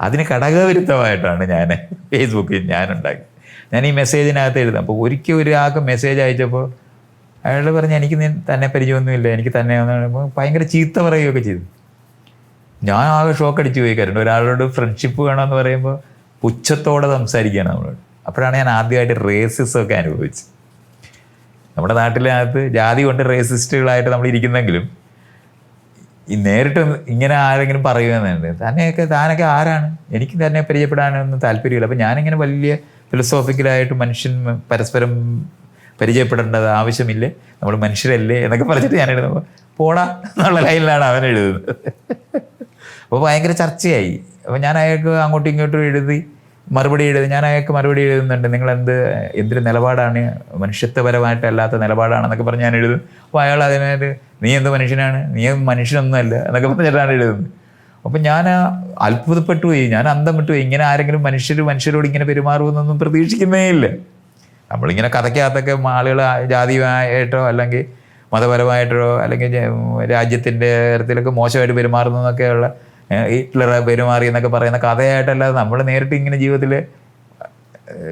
അതിന് ഘടകവിരുദ്ധമായിട്ടാണ് ഞാൻ ഫേസ്ബുക്കിൽ ഞാനുണ്ടാക്കി. ഞാൻ ഈ മെസ്സേജിനകത്ത് എഴുതാം അപ്പോൾ ഒരിക്കൽ ഒരാൾക്ക് മെസ്സേജ് അയച്ചപ്പോൾ അയാൾ പറഞ്ഞ് എനിക്ക് തന്നെ പരിചയമൊന്നുമില്ല. എനിക്ക് തന്നെ ഭയങ്കര ചീത്ത പറയുകയൊക്കെ ചെയ്തു. ഞാൻ ആകെ ഷോക്ക് അടിച്ചു പോയി കാരണം ഒരാളോട് ഫ്രണ്ട്ഷിപ്പ് വേണമെന്ന് പറയുമ്പോൾ പുച്ഛത്തോടെ സംസാരിക്കുകയാണ് നമ്മളോട്. അപ്പോഴാണ് ഞാൻ ആദ്യമായിട്ട് റേസിസമൊക്കെ അനുഭവിച്ചത്. നമ്മുടെ നാട്ടിലകത്ത് ജാതി കൊണ്ട് റേസിസ്റ്റുകളായിട്ട് നമ്മൾ ഇരിക്കുന്നെങ്കിലും ഈ നേരിട്ട് ഇങ്ങനെ ആരെങ്കിലും പറയുമെന്നുണ്ട് തന്നെയൊക്കെ താനൊക്കെ ആരാണ്? എനിക്ക് തന്നെ പരിചയപ്പെടാനൊന്നും താല്പര്യമില്ല. അപ്പം ഞാനിങ്ങനെ വലിയ ഫിലോസോഫിക്കലായിട്ട് മനുഷ്യൻ പരസ്പരം പരിചയപ്പെടേണ്ടത് ആവശ്യമില്ലേ? നമ്മൾ മനുഷ്യരല്ലേ എന്നൊക്കെ പറഞ്ഞിട്ട് ഞാൻ എഴുതുമ്പോൾ പോടാ എന്നുള്ള ലൈനിലാണ് അവൻ എഴുതുന്നത്. അപ്പോൾ ഭയങ്കര ചർച്ചയായി. അപ്പോൾ ഞാൻ അയാൾക്ക് അങ്ങോട്ടും ഇങ്ങോട്ടും എഴുതി മറുപടി എഴുതി. ഞാൻ അയാൾക്ക് മറുപടി എഴുതുന്നുണ്ട്. നിങ്ങൾ എന്ത് എന്തൊരു നിലപാടാണ്? മനുഷ്യത്വപരമായിട്ടല്ലാത്ത നിലപാടാണെന്നൊക്കെ പറഞ്ഞ് ഞാൻ എഴുതും അപ്പോൾ അയാൾ അതിനായിട്ട് നീ എന്ത് മനുഷ്യനാണ്? നീ മനുഷ്യനൊന്നുമല്ല എന്നൊക്കെ പറഞ്ഞിട്ടാണ് എഴുതുന്നത്. അപ്പം ഞാൻ അത്ഭുതപ്പെട്ടു പോയി. ഞാൻ അന്തം വിട്ടു പോയി. ഇങ്ങനെ ആരെങ്കിലും മനുഷ്യർ മനുഷ്യരോട് ഇങ്ങനെ പെരുമാറുമെന്നൊന്നും പ്രതീക്ഷിക്കുന്നേ ഇല്ല. നമ്മളിങ്ങനെ കഥയ്ക്കകത്തൊക്കെ ആളുകൾ ജാതിയായിട്ടോ അല്ലെങ്കിൽ മതപരമായിട്ടോ അല്ലെങ്കിൽ രാജ്യത്തിന്റെ തരത്തിലൊക്കെ മോശമായിട്ട് പെരുമാറുന്നതെന്നൊക്കെയുള്ള ഹിറ്റ്ലർ പെരുമാറി എന്നൊക്കെ പറയുന്ന കഥയായിട്ടല്ലാതെ നമ്മൾ നേരിട്ട് ഇങ്ങനെ ജീവിതത്തിൽ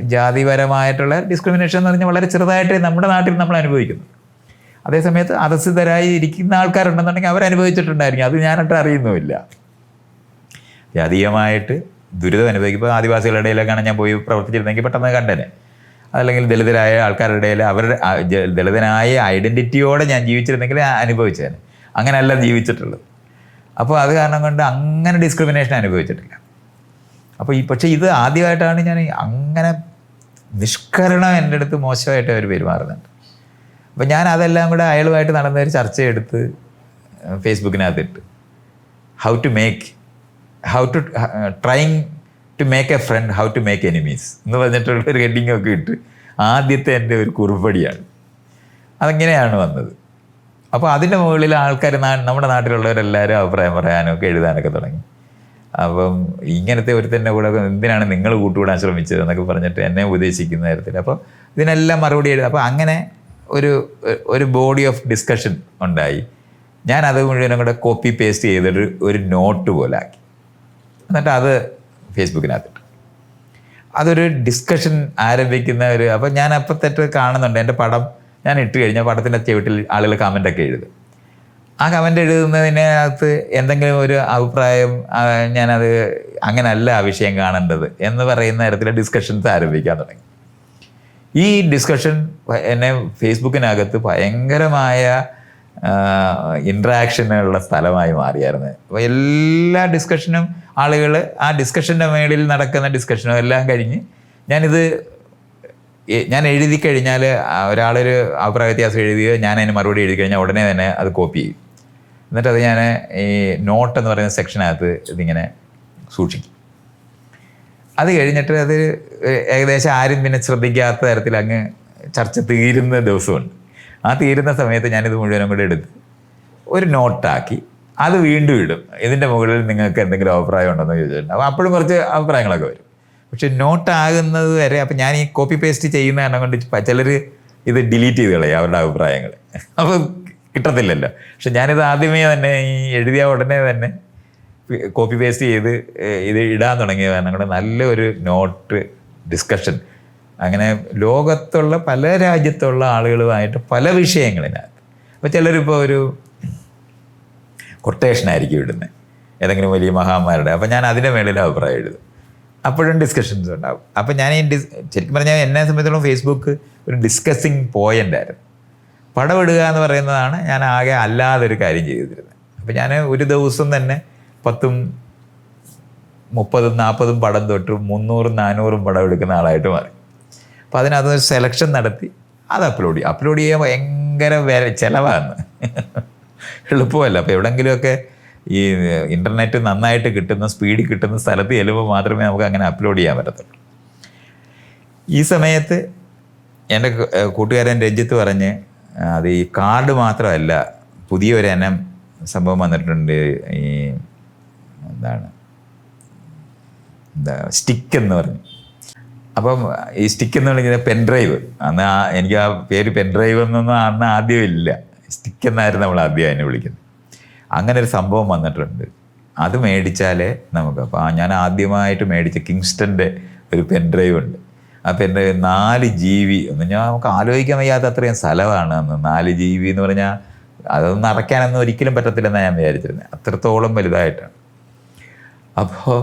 ജാതിപരമായിട്ടുള്ള ഡിസ്ക്രിമിനേഷൻ എന്ന് പറഞ്ഞാൽ വളരെ ചെറുതായിട്ട് നമ്മുടെ നാട്ടിൽ നമ്മൾ അനുഭവിക്കുന്നു. അതേസമയത്ത് അധസ്ഥിതരായി ഇരിക്കുന്ന ആൾക്കാരുണ്ടെന്നുണ്ടെങ്കിൽ അവരനുഭവിച്ചിട്ടുണ്ടായിരിക്കും. അത് ഞാനിട്ട് അറിയുന്നുമില്ല. ജാതീയമായിട്ട് ദുരിതം അനുഭവിക്കും. ഇപ്പോൾ ആദിവാസികളുടെ ഇടയിലൊക്കെയാണ് ഞാൻ പോയി പ്രവർത്തിച്ചിരുന്നെങ്കിൽ പെട്ടെന്ന് കണ്ടനെ അതല്ലെങ്കിൽ ദളിതരായ ആൾക്കാരുടെ ഇടയിൽ അവരുടെ ദളിതനായ ഐഡന്റിറ്റിയോടെ ഞാൻ ജീവിച്ചിരുന്നെങ്കിൽ അനുഭവിച്ചേനെ. അങ്ങനെയല്ല ജീവിച്ചിട്ടുള്ളത്. അപ്പോൾ അത് കാരണം കൊണ്ട് അങ്ങനെ ഡിസ്ക്രിമിനേഷൻ അനുഭവിച്ചിട്ടില്ല. അപ്പോൾ ഈ പക്ഷേ ഇത് ആദ്യമായിട്ടാണ് ഞാൻ അങ്ങനെ നിഷ്കരണം എന്റെ അടുത്ത് മോശമായിട്ട് അവർ പെരുമാറുന്നുണ്ട്. അപ്പോൾ ഞാൻ അതെല്ലാം കൂടെ അയാളുമായിട്ട് നടന്ന ഒരു ചർച്ചയെടുത്ത് ഫേസ്ബുക്കിനകത്ത് ഇട്ട് how to make how to trying to make a friend how to make enemies എന്ന് പറഞ്ഞിട്ടുള്ള ഒരു ഹെഡിങ് ഒക്കെ ഇട്ട് ആദ്യത്തെ എന്റെ ഒരു കുറുപ്പടിയാണ്. അതങ്ങനെയാണ് വന്നത്? അപ്പോൾ അതിന്റെ മുകളിൽ ആൾക്കാർ നമ്മുടെ നാട്ടിലുള്ളവരെല്ലാവരും അഭിപ്രായം പറയാനൊക്കെ എഴുതാനൊക്കെ തുടങ്ങി. അപ്പം ഇങ്ങനത്തെ ഒരുത്തന്റെ കൂടെ എന്തിനാണ് നിങ്ങൾ കൂട്ടുകൂടാൻ ശ്രമിച്ചത് എന്നൊക്കെ പറഞ്ഞിട്ട് എന്നെ ഉപദേശിക്കുന്ന തരത്തിൽ അപ്പോൾ ഇതിനെല്ലാം മറുപടി എഴുതുക അപ്പോൾ അങ്ങനെ ഒരു ഒരു ബോഡി ഓഫ് ഡിസ്കഷൻ ഉണ്ടായി. ഞാൻ അത് മുഴുവനും കൂടെ കോപ്പി പേസ്റ്റ് ചെയ്തൊരു ഒരു നോട്ട് പോലെ ആക്കി. എന്നിട്ട് അത് ഫേസ്ബുക്കിനകത്തിട്ട് അതൊരു ഡിസ്കഷൻ ആരംഭിക്കുന്ന ഒരു അപ്പം ഞാൻ അപ്പം കാണുന്നുണ്ട്. എന്റെ പടം ഞാൻ ഇട്ട് കഴിഞ്ഞാൽ പടത്തിന്റെ ചുവട്ടിൽ ആളുകൾ കമന്റൊക്കെ എഴുതും. ആ കമന്റ് എഴുതുന്നതിനകത്ത് എന്തെങ്കിലും ഒരു അഭിപ്രായം ഞാനത് അങ്ങനല്ല ആ വിഷയം കാണേണ്ടത് എന്ന് പറയുന്ന തരത്തിലെ ഡിസ്കഷൻസ് ആരംഭിക്കാൻ തുടങ്ങി. ഈ ഡിസ്കഷൻ എന്നെ ഫേസ്ബുക്കിനകത്ത് ഭയങ്കരമായ ഇൻട്രാക്ഷനുള്ള സ്ഥലമായി മാറിയായിരുന്നു. അപ്പോൾ എല്ലാ ഡിസ്കഷനും ആളുകൾ ആ ഡിസ്കഷന്റെ മേളിൽ നടക്കുന്ന ഡിസ്കഷനും എല്ലാം കഴിഞ്ഞ് ഞാനിത് ഞാൻ എഴുതി കഴിഞ്ഞാൽ ഒരാളൊരു അഭിപ്രായ വ്യത്യാസം എഴുതിയോ ഞാൻ അതിന് മറുപടി എഴുതി കഴിഞ്ഞാൽ ഉടനെ തന്നെ അത് കോപ്പി ചെയ്യും. എന്നിട്ട് ഞാൻ ഈ നോട്ട് എന്ന് പറയുന്ന സെക്ഷനകത്ത് ഇതിങ്ങനെ സൂക്ഷിക്കും. അത് കഴിഞ്ഞിട്ട് അത് ഏകദേശം ആരും പിന്നെ ശ്രദ്ധിക്കാത്ത തരത്തിൽ അങ്ങ് ചർച്ച തീരുന്ന ദിവസമുണ്ട്. ആ തീരുന്ന സമയത്ത് ഞാനിത് മുഴുവനും കൂടെ എടുത്ത് ഒരു നോട്ടാക്കി. അത് വീണ്ടും ഇടും. ഇതിന്റെ മുകളിൽ നിങ്ങൾക്ക് എന്തെങ്കിലും അഭിപ്രായം ഉണ്ടെന്ന് ചോദിച്ചിട്ടുണ്ട്. അപ്പോൾ അപ്പോഴും കുറച്ച് അഭിപ്രായങ്ങളൊക്കെ വരും. പക്ഷെ നോട്ടാകുന്നത് വരെ അപ്പം ഞാൻ ഈ കോപ്പി പേസ്റ്റ് ചെയ്യുന്ന കാരണം കൊണ്ട് ചിലർ ഇത് ഡിലീറ്റ് ചെയ്ത് കളയും അവരുടെ അഭിപ്രായങ്ങൾ അപ്പോൾ കിട്ടത്തില്ലല്ലോ. പക്ഷെ ഞാനിത് ആദ്യമേ തന്നെ ഈ എഴുതിയ ഉടനെ തന്നെ കോപ്പി പേസ്റ്റ് ചെയ്ത് ഇത് ഇടാൻ തുടങ്ങിയ ഞങ്ങളുടെ നല്ലൊരു നോട്ട് ഡിസ്കഷൻ അങ്ങനെ ലോകത്തുള്ള പല രാജ്യത്തുള്ള ആളുകളുമായിട്ട് പല വിഷയങ്ങളിനകത്ത്. അപ്പോൾ ചിലരിപ്പോൾ ഒരു കൊട്ടേഷൻ ആയിരിക്കും ഇടുന്നത് ഏതെങ്കിലും വലിയ മഹാന്മാരുടെ. അപ്പോൾ ഞാൻ അതിന്റെ മേളിൽ അഭിപ്രായം എഴുതും അപ്പോഴും ഡിസ്കഷൻസ് ഉണ്ടാവും. അപ്പോൾ ഞാൻ ഈ ഡിസ് ശരിക്കും പറഞ്ഞാൽ എന്നെ സംബന്ധിച്ചിടത്തോളം ഫേസ്ബുക്ക് ഒരു ഡിസ്കസിങ് പോയിന്റ് ആയിരുന്നു. പടം ഇടുക എന്ന് പറയുന്നതാണ് ഞാൻ ആകെ അല്ലാതെ ഒരു കാര്യം ചെയ്തിരുന്നത് അപ്പോൾ ഞാൻ ഒരു ദിവസം തന്നെ പത്തും മുപ്പതും നാൽപ്പതും പടം തൊട്ട് മുന്നൂറും നാനൂറും പടം എടുക്കുന്ന ആളായിട്ട് മാറി. അപ്പോൾ അതിനകത്ത് സെലക്ഷൻ നടത്തി. അത് അപ്ലോഡ് ചെയ്യും. അപ്ലോഡ് ചെയ്യാൻ ഭയങ്കര വില ചിലവാണ്. എളുപ്പമല്ല. അപ്പോൾ എവിടെങ്കിലുമൊക്കെ ഈ ഇന്റർനെറ്റ് നന്നായിട്ട് കിട്ടുന്ന സ്പീഡ് കിട്ടുന്ന സ്ഥലത്ത് ചെല്ലുമ്പോൾ മാത്രമേ നമുക്ക് അങ്ങനെ അപ്ലോഡ് ചെയ്യാൻ പറ്റത്തുള്ളൂ. ഈ സമയത്ത് എന്റെ കൂട്ടുകാരൻ രഞ്ജിത്ത് പറഞ്ഞ് അത് ഈ കാർഡ് മാത്രമല്ല പുതിയൊരു ഇനം സംഭവം വന്നിട്ടുണ്ട് ഈ എന്താണ്? എന്താ സ്റ്റിക്ക് എന്ന് പറഞ്ഞു. അപ്പം ഈ സ്റ്റിക്ക് എന്ന് വിളിക്കുന്നത് പെൻഡ്രൈവ് അന്ന് ആ എനിക്ക് ആ പേര് പെൻഡ്രൈവ് എന്നൊന്നും അന്ന് ആദ്യം ഇല്ല. സ്റ്റിക്ക് എന്നായിരുന്നു നമ്മൾ ആദ്യം അതിനെ വിളിക്കുന്നത്. അങ്ങനെ ഒരു സംഭവം വന്നിട്ടുണ്ട്. അത് മേടിച്ചാലേ നമുക്ക് അപ്പോൾ ഞാൻ ആദ്യമായിട്ട് മേടിച്ച കിങ്സ്റ്റന്റെ ഒരു പെൻ ഡ്രൈവ് ഉണ്ട്. ആ പെൻ ഡ്രൈവ് നാല് ജി ബി എന്ന് ഞാൻ നമുക്ക് ആലോചിക്കാൻ വയ്യാത്ത അത്രയും സ്ഥലമാണ് അന്ന്. നാല് ജി ബി എന്ന് പറഞ്ഞാൽ അതൊന്നും അടയ്ക്കാനൊന്നും ഒരിക്കലും പറ്റത്തില്ലെന്നാണ് ഞാൻ വിചാരിച്ചിരുന്നത് അത്രത്തോളം വലുതായിട്ടാണ്. അപ്പോൾ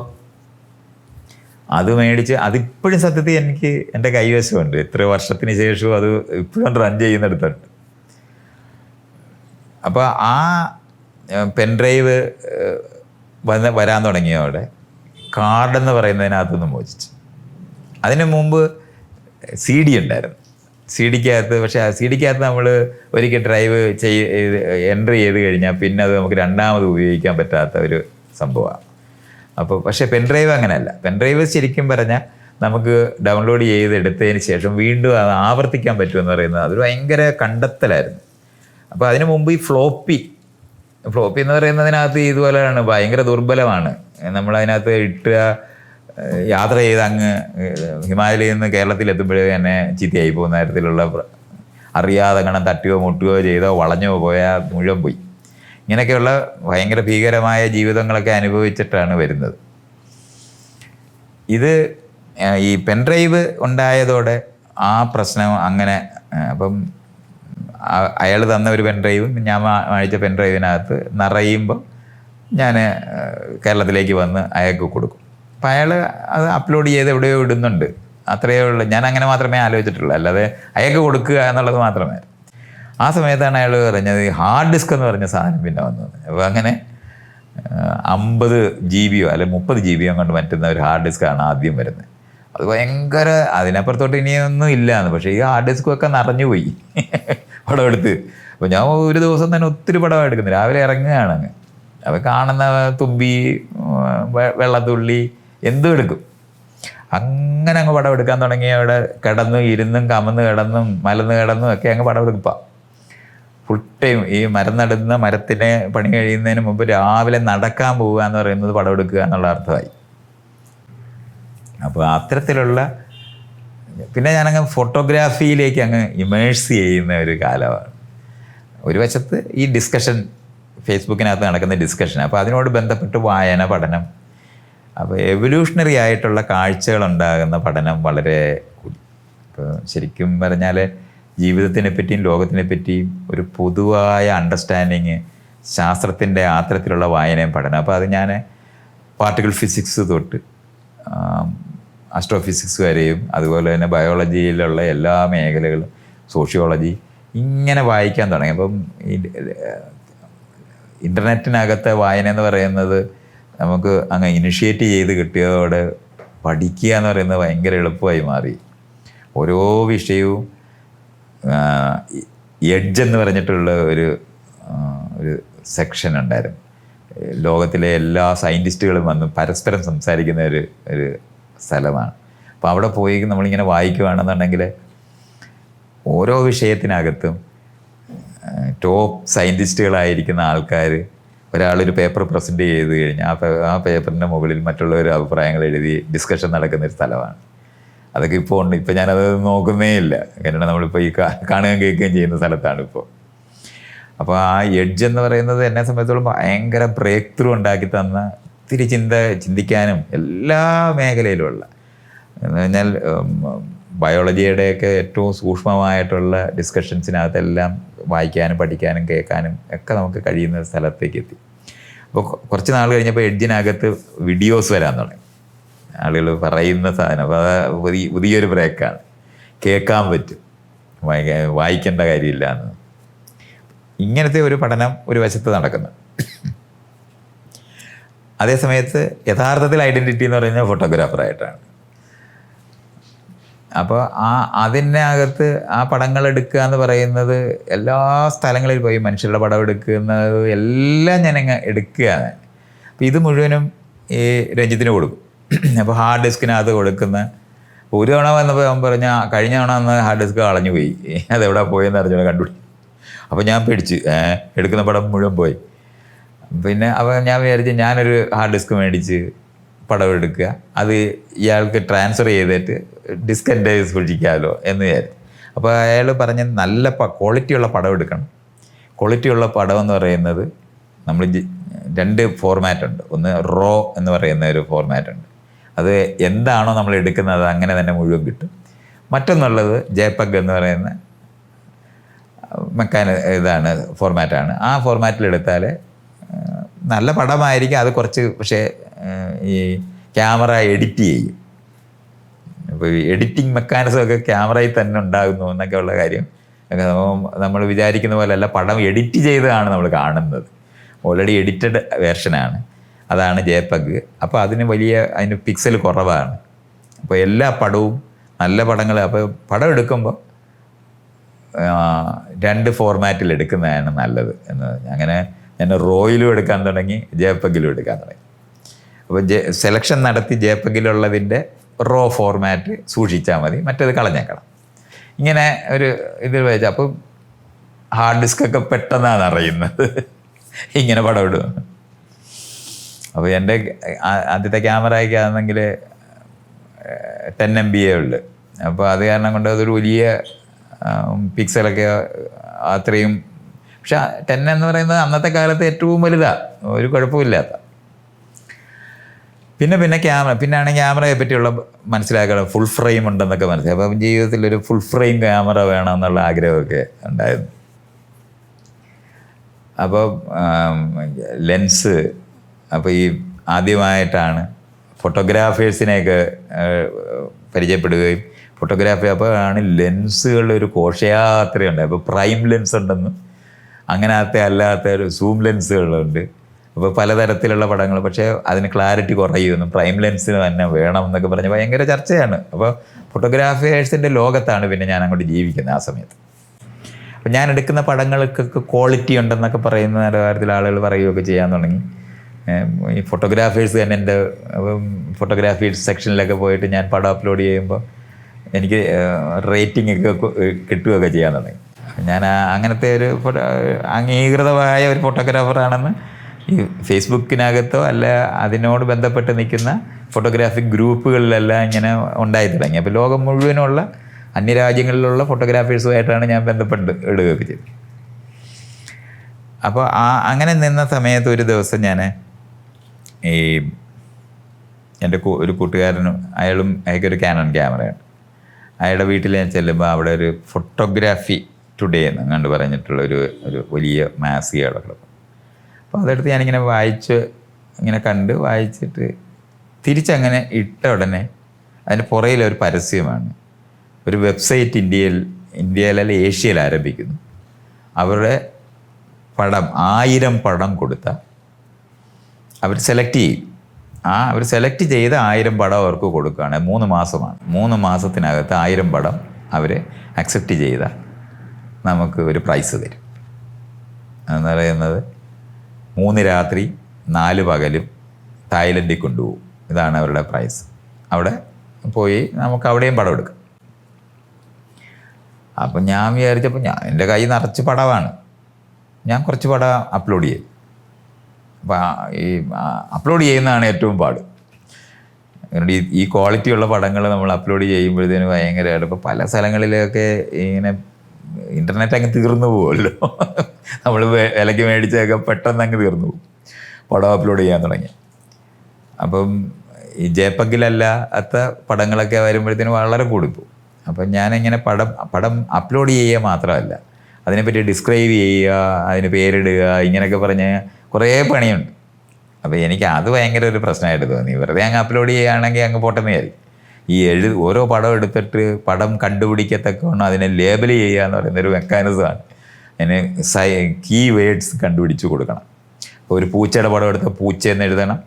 അത് മേടിച്ച് അതിപ്പോഴും സത്യത്തിൽ എനിക്ക് എന്റെ കൈവശമുണ്ട്. എത്ര വർഷത്തിന് ശേഷവും അത് ഇപ്പോഴും റൺ ചെയ്യുന്നിടത്തുണ്ട്. അപ്പോൾ ആ പെൻ ഡ്രൈവ് വന്ന് വരാൻ തുടങ്ങിയതോടെ കാർഡെന്ന് പറയുന്നതിനകത്തുനിന്ന് മോചിച്ചു. അതിന് മുമ്പ് സി ഡി ഉണ്ടായിരുന്നു. സി ഡിക്കകത്ത് പക്ഷേ ആ സി ഡിക്കകത്ത് നമ്മൾ ഒരിക്കൽ ഡ്രൈവ് ചെയ്ത് എൻട്രി ചെയ്ത് കഴിഞ്ഞാൽ പിന്നെ അത് നമുക്ക് രണ്ടാമത് ഉപയോഗിക്കാൻ പറ്റാത്ത ഒരു സംഭവമാണ്. അപ്പോൾ പക്ഷേ പെൻഡ്രൈവ് അങ്ങനെയല്ല. പെൻഡ്രൈവ് ശരിക്കും പറഞ്ഞാൽ നമുക്ക് ഡൗൺലോഡ് ചെയ്ത് എടുത്തതിന് ശേഷം വീണ്ടും അത് ആവർത്തിക്കാൻ പറ്റുമെന്ന് പറയുന്നത് അതൊരു ഭയങ്കര കണ്ടെത്തലായിരുന്നു. അപ്പോൾ അതിനു മുമ്പ് ഈ ഫ്ലോപ്പി ഫ്ലോപ്പി എന്ന് പറയുന്നതിനകത്ത് ഇതുപോലെയാണ് ഭയങ്കര ദുർബലമാണ്. നമ്മളതിനകത്ത് ഇട്ടുക യാത്ര ചെയ്ത് അങ്ങ് ഹിമാലയിൽ നിന്ന് കേരളത്തിൽ എത്തുമ്പോഴേ തന്നെ ചീത്തയായി പോകുന്ന തരത്തിലുള്ള അറിയാതെ കണം തട്ടുകയോ മുട്ടുകയോ ചെയ്തോ വളഞ്ഞോ പോയാൽ മുഴുവൻ പോയി. ഇങ്ങനെയൊക്കെയുള്ള ഭയങ്കര ഭീകരമായ ജീവിതങ്ങളൊക്കെ അനുഭവിച്ചിട്ടാണ് വരുന്നത്. ഇത് ഈ പെൻഡ്രൈവ് ഉണ്ടായതോടെ ആ പ്രശ്നം അങ്ങനെ അപ്പം അയാൾ തന്ന ഒരു പെൻഡ്രൈവും ഞാൻ വാങ്ങിച്ച പെൻഡ്രൈവിനകത്ത് നിറയുമ്പോൾ ഞാൻ കേരളത്തിലേക്ക് വന്ന് അയാൾക്ക് കൊടുക്കും. അപ്പം അയാൾ അത് അപ്ലോഡ് ചെയ്ത് എവിടെയോ ഇടുന്നുണ്ട്. അത്രയേ ഉള്ളൂ. ഞാൻ അങ്ങനെ മാത്രമേ ആലോചിച്ചിട്ടുള്ളൂ. അല്ലാതെ അയാൾക്ക് കൊടുക്കുക എന്നുള്ളത് മാത്രമേ. ആ സമയത്താണ് അയാൾ പറഞ്ഞത് ഈ ഹാർഡ് ഡിസ്ക് എന്ന് പറഞ്ഞ സാധനം പിന്നെ വന്നത്. അപ്പോൾ അങ്ങനെ അമ്പത് ജി ബിയോ അല്ലെങ്കിൽ മുപ്പത് ജി ബിയോ കൊണ്ട് പറ്റുന്ന ഒരു ഹാർഡ് ഡിസ്ക്കാണ് ആദ്യം വരുന്നത്. അത് ഭയങ്കര അതിനപ്പുറത്തോട്ട് ഇനിയൊന്നും ഇല്ലാന്ന്. പക്ഷേ ഈ ഹാർഡ് ഡിസ്കൊക്കെ നിറഞ്ഞു പോയി പടം എടുത്ത്. അപ്പോൾ ഞാൻ ഒരു ദിവസം തന്നെ ഒത്തിരി പടം എടുക്കുന്നു. രാവിലെ ഇറങ്ങുകയാണ് അങ്ങ്. അപ്പോൾ കാണുന്ന തുമ്പി വെള്ളത്തുള്ളി എന്തും എടുക്കും. അങ്ങനെ അങ്ങ് പടം എടുക്കാൻ തുടങ്ങി. അവിടെ കിടന്നും ഇരുന്നും കമന്ന് കിടന്നും മലന്ന് കിടന്നും ഒക്കെ അങ്ങ് പടം എടുക്കാം. ഫുൾ ടൈം ഈ മരം നടുന്ന മരത്തിനെ പണി കഴിയുന്നതിന് മുമ്പ് രാവിലെ നടക്കാൻ പോവുക എന്ന് പറയുന്നത് പടം എടുക്കുക എന്നുള്ള അർത്ഥമായി. അപ്പോൾ അത്തരത്തിലുള്ള പിന്നെ ഞാനങ്ങ് ഫോട്ടോഗ്രാഫിയിലേക്ക് അങ്ങ് ഇമേഴ്സ് ചെയ്യുന്ന ഒരു കാലമാണ്. ഒരു വശത്ത് ഈ ഡിസ്കഷൻ ഫേസ്ബുക്കിനകത്ത് നടക്കുന്ന ഡിസ്കഷൻ അപ്പോൾ അതിനോട് ബന്ധപ്പെട്ട് വായന പഠനം അപ്പോൾ എവല്യൂഷണറി ആയിട്ടുള്ള കാഴ്ചകളുണ്ടാകുന്ന പഠനം വളരെ കൂടി ഇപ്പോൾ ശരിക്കും പറഞ്ഞാൽ ജീവിതത്തിനെ പറ്റിയും ലോകത്തിനെ പറ്റിയും ഒരു പൊതുവായ അണ്ടർസ്റ്റാൻഡിങ് ശാസ്ത്രത്തിന്റെ ആത്രത്തിലുള്ള വായനയും പഠനം. അപ്പോൾ അത് ഞാൻ പാർട്ടിക്കിൾ ഫിസിക്സ് തൊട്ട് അസ്ട്രോഫിസിക്സ് വരെയും അതുപോലെ തന്നെ ബയോളജിയിലുള്ള എല്ലാ മേഖലകളും സോഷ്യോളജി ഇങ്ങനെ വായിക്കാൻ തുടങ്ങി. അപ്പം ഇന്റർനെറ്റിനകത്തെ വായന എന്ന് പറയുന്നത് നമുക്ക് അങ്ങ് ഇനിഷ്യേറ്റ് ചെയ്ത് കിട്ടിയതോടെ പഠിക്കുക എന്ന് പറയുന്നത് ഭയങ്കര എളുപ്പമായി മാറി. ഓരോ വിഷയവും എഡ്ജ് എന്ന് പറഞ്ഞിട്ടുള്ള ഒരു ഒരു സെക്ഷൻ ഉണ്ടായിരുന്നു. ലോകത്തിലെ എല്ലാ സയന്റിസ്റ്റുകളും വന്ന് പരസ്പരം സംസാരിക്കുന്ന ഒരു ഒരു സ്ഥലമാണ്. അപ്പോൾ അവിടെ പോയി നമ്മളിങ്ങനെ വായിക്കുകയാണെന്നുണ്ടെങ്കിൽ ഓരോ വിഷയത്തിനകത്തും ടോപ്പ് സയന്റിസ്റ്റുകളായിരിക്കുന്ന ആൾക്കാർ ഒരാളൊരു പേപ്പർ പ്രസന്റ് ചെയ്ത് കഴിഞ്ഞാൽ ആ പേപ്പറിന്റെ മുകളിൽ മറ്റുള്ളവർ അഭിപ്രായങ്ങൾ എഴുതി ഡിസ്കഷൻ നടക്കുന്ന ഒരു സ്ഥലമാണ്. അതൊക്കെ ഇപ്പോൾ ഉണ്ട്. ഇപ്പോൾ ഞാനത് നോക്കുന്നേ ഇല്ല. കാരണം നമ്മളിപ്പോൾ ഈ കാണുകയും കേൾക്കുകയും ചെയ്യുന്ന സ്ഥലത്താണ് ഇപ്പോൾ അപ്പോൾ ആ എഡ്ജ് എന്ന് പറയുന്നത് എന്നെ സംബന്ധിച്ചോളം ഭയങ്കര ബ്രേക്ക് ത്രൂ ഉണ്ടാക്കി തന്ന ഒത്തിരി ചിന്ത ചിന്തിക്കാനും എല്ലാ മേഖലയിലുമുള്ള എന്ന് പറഞ്ഞാൽ ബയോളജിയുടെയൊക്കെ ഏറ്റവും സൂക്ഷ്മമായിട്ടുള്ള ഡിസ്കഷൻസിനകത്തെല്ലാം വായിക്കാനും പഠിക്കാനും കേൾക്കാനും ഒക്കെ നമുക്ക് കഴിയുന്ന സ്ഥലത്തേക്ക് എത്തി. അപ്പോൾ കുറച്ച് നാൾ കഴിഞ്ഞപ്പോൾ എഡ്ജിനകത്ത് വീഡിയോസ് വരാൻ തുടങ്ങി. ആളുകൾ പറയുന്ന സാധനം. അപ്പോൾ അത് പുതിയ പുതിയൊരു ബ്രേക്കാണ്. കേൾക്കാൻ പറ്റും. വായിക്കേണ്ട കാര്യമില്ല എന്ന്. ഇങ്ങനത്തെ ഒരു പഠനം ഒരു വശത്ത് നടക്കുന്നു. അതേസമയത്ത് യഥാർത്ഥത്തിൽ ഐഡന്റിറ്റി എന്ന് പറയുന്നത് ഫോട്ടോഗ്രാഫറായിട്ടാണ് അപ്പോൾ ആ അതിനകത്ത് ആ പടങ്ങൾ എടുക്കുക എന്ന് പറയുന്നത് എല്ലാ സ്ഥലങ്ങളിൽ പോയി മനുഷ്യരുടെ പടം എടുക്കുന്നത് എല്ലാം ഞാൻ എടുക്കുക എടുക്കുകയാണ്. അപ്പോൾ ഇത് മുഴുവനും ഈ രഞ്ജിത്തിന് കൊടുക്കും. അപ്പോൾ ഹാർഡ് ഡിസ്കിനകത്ത് കൊടുക്കുന്ന ഒരു തവണ വന്നപ്പോൾ അവൻ പറഞ്ഞ കഴിഞ്ഞ തവണ വന്ന് ഹാർഡ് ഡിസ്ക് കളഞ്ഞു പോയി. അതെവിടെ പോയെന്ന് അറിഞ്ഞോ കണ്ടുപിടി അപ്പോൾ ഞാൻ പേടിച്ച് എടുക്കുന്ന പടം മുഴുവൻ പോയി. പിന്നെ അപ്പോൾ ഞാൻ വിചാരിച്ചു ഞാനൊരു ഹാർഡ് ഡിസ്ക് മേടിച്ച് പടം എടുക്കുക. അത് ഇയാൾക്ക് ട്രാൻസ്ഫർ ചെയ്തിട്ട് ഡിസ്ക് എന്റെ സൂക്ഷിക്കാമല്ലോ എന്ന് വിചാരിച്ചു. അപ്പോൾ അയാൾ പറഞ്ഞ നല്ല പ ക്വാളിറ്റിയുള്ള പടം എടുക്കണം. ക്വാളിറ്റിയുള്ള പടം എന്ന് പറയുന്നത് നമ്മൾ രണ്ട് ഫോർമാറ്റ് ഉണ്ട്. ഒന്ന് റോ എന്ന് പറയുന്ന ഒരു ഫോർമാറ്റ് ഉണ്ട്. അത് എന്താണോ നമ്മൾ എടുക്കുന്നത് അങ്ങനെ തന്നെ മുഴുവൻ കിട്ടും. മറ്റൊന്നുള്ളത് ജെപഗ് എന്ന് പറയുന്ന മെക്കാന ഇതാണ് ഫോർമാറ്റാണ് ആ ഫോർമാറ്റിൽ എടുത്താൽ നല്ല പടമായിരിക്കും. അത് കുറച്ച് പക്ഷേ ഈ ക്യാമറ എഡിറ്റ് ചെയ്യും. അപ്പോൾ എഡിറ്റിംഗ് മെക്കാനിസമൊക്കെ ക്യാമറയിൽ തന്നെ ഉണ്ടാകുന്നു എന്നൊക്കെ ഉള്ള കാര്യം. നമ്മൾ വിചാരിക്കുന്ന പോലെയല്ല പടം എഡിറ്റ് ചെയ്തതാണ് നമ്മൾ കാണുന്നത്. ഓൾറെഡി എഡിറ്റഡ് വേർഷനാണ് അതാണ് ജെപഗ്. അപ്പോൾ അതിന് വലിയ അതിന് പിക്സൽ കുറവാണ്. അപ്പോൾ എല്ലാ പടവും നല്ല പടങ്ങൾ അപ്പോൾ പടം എടുക്കുമ്പോൾ രണ്ട് ഫോർമാറ്റിൽ എടുക്കുന്നതാണ് നല്ലത് എന്ന്. അങ്ങനെ ഞാൻ റോയിലും എടുക്കാൻ തുടങ്ങി ജെപഗിലും എടുക്കാൻ തുടങ്ങി. അപ്പോൾ ജെ സെലക്ഷൻ നടത്തി ജെപഗിലുള്ളതിന്റെ റോ ഫോർമാറ്റ് സൂക്ഷിച്ചാൽ മതി. മറ്റേത് കളഞ്ഞേക്കണം. ഇങ്ങനെ ഒരു ഇതിൽ വെച്ചാൽ അപ്പം ഹാർഡ് ഡിസ്ക് ഒക്കെ പെട്ടെന്നാണ് അറിയുന്നത്. ഇങ്ങനെ പടം ഇടും. അപ്പോൾ എന്റെ ആദ്യത്തെ ക്യാമറയ്ക്ക് ആണെങ്കിൽ ടെൻ എം ബി എ ഉണ്ട് അപ്പോൾ അത് കാരണം കൊണ്ട് അതൊരു വലിയ പിക്സലൊക്കെ അത്രയും പക്ഷെ ടെൻ എന്ന് പറയുന്നത് അന്നത്തെ കാലത്ത് ഏറ്റവും വലുതാണ് ഒരു കുഴപ്പമില്ലാത്ത പിന്നെ പിന്നെ ക്യാമറ പിന്നെയാണ് ക്യാമറയെ പറ്റിയുള്ള മനസ്സിലാക്കണം ഫുൾ ഫ്രെയിം ഉണ്ടെന്നൊക്കെ മനസ്സിലായി അപ്പം ജീവിതത്തിൽ ഒരു ഫുൾ ഫ്രെയിം ക്യാമറ വേണം എന്നുള്ള ആഗ്രഹമൊക്കെ ഉണ്ടായിരുന്നു. അപ്പോൾ ലെൻസ് അപ്പോൾ ഈ ആദ്യമായിട്ടാണ് ഫോട്ടോഗ്രാഫേഴ്സിനെയൊക്കെ പരിചയപ്പെടുകയും ഫോട്ടോഗ്രാഫി അപ്പോൾ ആണ് ലെൻസുകളുടെ ഒരു കോശയാത്രയുണ്ട് അപ്പോൾ പ്രൈം ലെൻസ് ഉണ്ടെന്നും അങ്ങനത്തെ അല്ലാത്ത ഒരു സൂം ലെൻസുകളുണ്ട്. അപ്പോൾ പലതരത്തിലുള്ള പടങ്ങൾ പക്ഷേ അതിന് ക്ലാരിറ്റി കുറയുമെന്നും പ്രൈം ലെൻസിന് തന്നെ വേണം എന്നൊക്കെ പറഞ്ഞ് ഭയങ്കര ചർച്ചയാണ്. അപ്പോൾ ഫോട്ടോഗ്രാഫേഴ്സിന്റെ ലോകത്താണ് പിന്നെ ഞാൻ അങ്ങോട്ട് ജീവിക്കുന്നത് ആ സമയത്ത്. അപ്പോൾ ഞാൻ എടുക്കുന്ന പടങ്ങൾക്കൊക്കെ ക്വാളിറ്റി ഉണ്ടെന്നൊക്കെ പറയുന്ന കാര്യത്തിൽ ആളുകൾ പറയുകയൊക്കെ ചെയ്യാൻ തുടങ്ങി. ഈ ഫോട്ടോഗ്രാഫേഴ്സ് തന്നെ എന്റെ ഫോട്ടോഗ്രാഫി സെക്ഷനിലൊക്കെ പോയിട്ട് ഞാൻ പടം അപ്ലോഡ് ചെയ്യുമ്പോൾ എനിക്ക് റേറ്റിംഗ് ഒക്കെ കിട്ടുകയൊക്കെ ചെയ്യാൻ തുടങ്ങി ഞാൻ അങ്ങനത്തെ ഒരു ഫോട്ടോ അംഗീകൃതമായ ഒരു ഫോട്ടോഗ്രാഫറാണെന്ന് ഈ ഫേസ്ബുക്കിനകത്തോ അല്ല അതിനോട് ബന്ധപ്പെട്ട് നിൽക്കുന്ന ഫോട്ടോഗ്രാഫിക് ഗ്രൂപ്പുകളിലെല്ലാം ഇങ്ങനെ ഉണ്ടായി തുടങ്ങി. അപ്പോൾ ലോകം മുഴുവനുള്ള അന്യരാജ്യങ്ങളിലുള്ള ഫോട്ടോഗ്രാഫേഴ്സുമായിട്ടാണ് ഞാൻ ബന്ധപ്പെട്ട് ഇടുകയൊക്കെ ചെയ്തത്. അപ്പോൾ ആ അങ്ങനെ നിന്ന സമയത്ത് ഒരു ദിവസം ഞാൻ ഈ എന്റെ ഒരു കൂട്ടുകാരനും അയാളും അയാൾക്കൊരു ക്യാനൺ ക്യാമറയാണ് അയാളുടെ വീട്ടിൽ ഞാൻ ചെല്ലുമ്പോൾ അവിടെ ഒരു ഫോട്ടോഗ്രാഫി ടുഡേ എന്ന് കണ്ട് പറഞ്ഞിട്ടുള്ള ഒരു ഒരു വലിയ മാസികകളൊക്കെ കിടക്കും അപ്പോൾ അതെടുത്ത് ഞാനിങ്ങനെ വായിച്ച് ഇങ്ങനെ കണ്ട് വായിച്ചിട്ട് തിരിച്ചങ്ങനെ ഇട്ട ഉടനെ അതിന്റെ പുറയിൽ ഒരു പരസ്യമാണ്. ഒരു വെബ്സൈറ്റ് ഇന്ത്യയിൽ ഇന്ത്യയിലല്ല ഏഷ്യയിൽ ആരംഭിക്കുന്നു. അവരുടെ പടം ആയിരം പടം കൊടുത്ത അവർ സെലക്ട് ചെയ്യും. ആ അവർ സെലക്ട് ചെയ്ത ആയിരം പടം അവർക്ക് കൊടുക്കുകയാണ്. മൂന്ന് മാസമാണ്. മൂന്ന് മാസത്തിനകത്ത് ആയിരം പടം അവർ അക്സെപ്റ്റ് ചെയ്താൽ നമുക്ക് ഒരു പ്രൈസ് തരും. എന്ന് പറയുന്നത്? മൂന്ന് രാത്രി നാല് പകലും തായ്ലൻഡിൽ കൊണ്ടുപോകും. ഇതാണ് അവരുടെ പ്രൈസ് അവിടെ പോയി നമുക്ക് അവിടെയും പടം എടുക്കാം. അപ്പം ഞാൻ വിചാരിച്ചപ്പോൾ ഞാൻ എന്റെ കൈ നിറച്ച് പടമാണ്. ഞാൻ കുറച്ച് പടം അപ്ലോഡ് ചെയ്തു. ഈ അപ്ലോഡ് ചെയ്യുന്നതാണ് ഏറ്റവും പാട്. അതുകൊണ്ട് ഈ ക്വാളിറ്റി ഉള്ള പടങ്ങൾ നമ്മൾ അപ്ലോഡ് ചെയ്യുമ്പോഴത്തേന് ഭയങ്കരമായിട്ട്. ഇപ്പോൾ പല സ്ഥലങ്ങളിലൊക്കെ ഇങ്ങനെ ഇന്റർനെറ്റ് അങ്ങ് തീർന്നു പോകുമല്ലോ നമ്മൾ വിലയ്ക്ക് മേടിച്ചൊക്കെ പെട്ടെന്ന് അങ്ങ് തീർന്നു പോകും പടം അപ്ലോഡ് ചെയ്യാൻ തുടങ്ങി. അപ്പം ഈ ജേപ്പഗിലല്ലാത്ത പടങ്ങളൊക്കെ വരുമ്പോഴത്തേന് വളരെ കൂടിപ്പോവും അപ്പം ഞാനിങ്ങനെ പടം പടം അപ്ലോഡ് ചെയ്യുക മാത്രമല്ല അതിനെപ്പറ്റി ഡിസ്ക്രൈബ് ചെയ്യുക അതിന് പേരിടുക ഇങ്ങനെയൊക്കെ പറഞ്ഞ് കുറേ പണിയുണ്ട്. അപ്പോൾ എനിക്ക് അത് ഭയങ്കര ഒരു പ്രശ്നമായിട്ട് തോന്നി. വെറുതെ അങ്ങ് അപ്ലോഡ് ചെയ്യുകയാണെങ്കിൽ അങ്ങ് പോട്ടെന്ന് കയറി ഈ എഴു ഓരോ പടം എടുത്തിട്ട് പടം കണ്ടുപിടിക്കത്തക്കവണ്ണം അതിനെ ലേബൽ ചെയ്യുക എന്ന് പറയുന്ന ഒരു മെക്കാനിസമാണ് അതിന് സൈ കീ വേഡ്സ് കണ്ടുപിടിച്ച് കൊടുക്കണം. ഒരു പൂച്ചയുടെ പടം എടുത്താൽ പൂച്ചയെന്ന് എഴുതണം.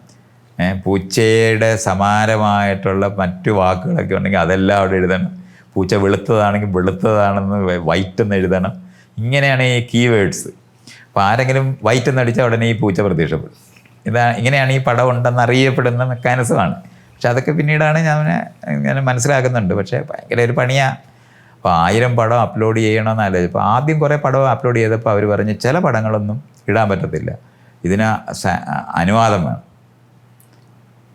പൂച്ചയുടെ സമാനമായിട്ടുള്ള മറ്റു വാക്കുകളൊക്കെ ഉണ്ടെങ്കിൽ അതെല്ലാം അവിടെ എഴുതണം. പൂച്ച വെളുത്തതാണെങ്കിൽ വെളുത്തതാണെന്ന് വൈറ്റ് എന്ന് എഴുതണം. ഇങ്ങനെയാണ് ഈ കീവേഡ്സ് അപ്പോൾ ആരെങ്കിലും വൈറ്റ് എന്ന് അടിച്ചാൽ ഉടനെ ഈ പൂച്ച പ്രത്യക്ഷപ്പെടും. ഇതാ ഇങ്ങനെയാണ് ഈ പടം ഉണ്ടെന്ന് അറിയപ്പെടുന്ന മെക്കാനിസമാണ്. പക്ഷെ അതൊക്കെ പിന്നീടാണ് ഞാൻ ഇങ്ങനെ മനസ്സിലാക്കുന്നുണ്ട്. പക്ഷേ ഭയങ്കര ഒരു പണിയാണ് അപ്പോൾ ആയിരം പടം അപ്ലോഡ് ചെയ്യണമെന്ന് ആലോചിച്ചു. അപ്പോൾ ആദ്യം കുറേ പടം അപ്ലോഡ് ചെയ്തപ്പോൾ അവർ പറഞ്ഞു ചില പടങ്ങളൊന്നും ഇടാൻ പറ്റത്തില്ല. ഇതിന് അനുവാദം വേണം.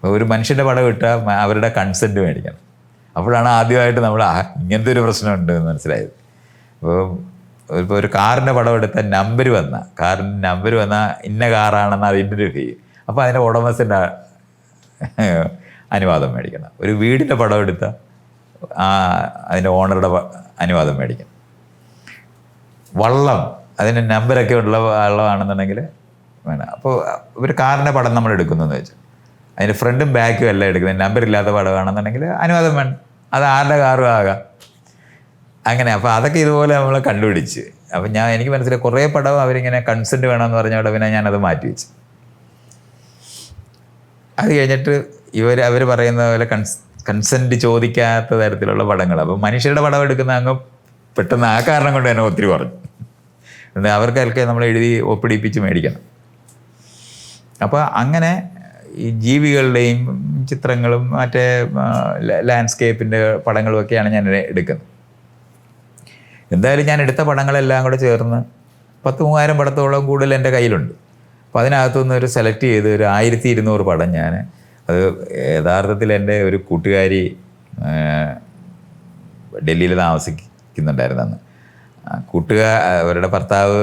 ഒരു മനുഷ്യന്റെ പടം ഇട്ടാൽ അവരുടെ കൺസെന്റ് മേടിക്കണം. അപ്പോഴാണ് ആദ്യമായിട്ട് നമ്മൾ ഇങ്ങനത്തെ ഒരു പ്രശ്നമുണ്ട് എന്ന് മനസ്സിലായത്. അപ്പോൾ ഇപ്പോൾ ഒരു കാറിന്റെ പടം എടുത്ത നമ്പർ വന്ന. കാറിന്റെ നമ്പർ വന്ന ഇന്ന കാറാണെന്ന് ഐഡന്റിഫൈ ചെയ്യും. അപ്പോൾ അതിന്റെ ഉടമസ്ഥന്റെ അനുവാദം മേടിക്കണം. ഒരു വീടിന്റെ പടം എടുത്ത ആ അതിന്റെ ഓണറുടെ അനുവാദം മേടിക്കണം. വള്ളം അതിന് നമ്പരൊക്കെ ഉള്ള വള്ളമാണെന്നുണ്ടെങ്കിൽ വേണം. അപ്പോൾ ഒരു കാറിന്റെ പടം നമ്മൾ എടുക്കുന്നതെന്ന് വെച്ചാൽ അതിന്റെ ഫ്രണ്ടും ബാക്കും എല്ലാം എടുക്കുന്നത് നമ്പർ ഇല്ലാത്ത പടമാണെന്നുണ്ടെങ്കിൽ അനുവാദം വേണം. അത് ആരുടെ കാറും ആകാം. അങ്ങനെ അപ്പോൾ അതൊക്കെ ഇതുപോലെ നമ്മൾ കണ്ടുപിടിച്ച്. അപ്പം ഞാൻ എനിക്ക് മനസ്സിലായി കുറേ പടം അവരിങ്ങനെ കൺസെന്റ് വേണമെന്ന് പറഞ്ഞോടെ പിന്നെ ഞാനത് മാറ്റി വെച്ചു. അത് കഴിഞ്ഞിട്ട് ഇവർ അവർ പറയുന്ന പോലെ കൺസ് കൺസെന്റ് ചോദിക്കാത്ത തരത്തിലുള്ള പടങ്ങൾ അപ്പോൾ മനുഷ്യരുടെ പടം എടുക്കുന്ന അങ്ങ് പെട്ടെന്ന് ആ കാരണം കൊണ്ട് തന്നെ ഒത്തിരി കുറഞ്ഞു. എന്നാൽ അവർക്കൊക്കെ നമ്മൾ എഴുതി ഒപ്പിടിപ്പിച്ച് മേടിക്കണം. അപ്പോൾ അങ്ങനെ ഈ ജീവികളുടെയും ചിത്രങ്ങളും മറ്റേ ലാൻഡ്സ്കേപ്പിന്റെ പടങ്ങളും ഒക്കെയാണ് ഞാൻ എടുക്കുന്നത്. എന്തായാലും ഞാൻ എടുത്ത പടങ്ങളെല്ലാം കൂടെ ചേർന്ന് പത്ത് മൂവായിരം പടത്തോളം കൂടുതൽ എന്റെ കയ്യിലുണ്ട്. അപ്പോൾ അതിനകത്തുനിന്ന് ഒരു സെലക്ട് ചെയ്ത് ഒരു ആയിരത്തി ഇരുന്നൂറ് പടം ഞാൻ അത് യഥാർത്ഥത്തിൽ എന്റെ ഒരു കൂട്ടുകാരി ഡൽഹിയിൽ താമസിക്കുന്നുണ്ടായിരുന്നു അന്ന്. കൂട്ടുകാർ അവരുടെ ഭർത്താവ്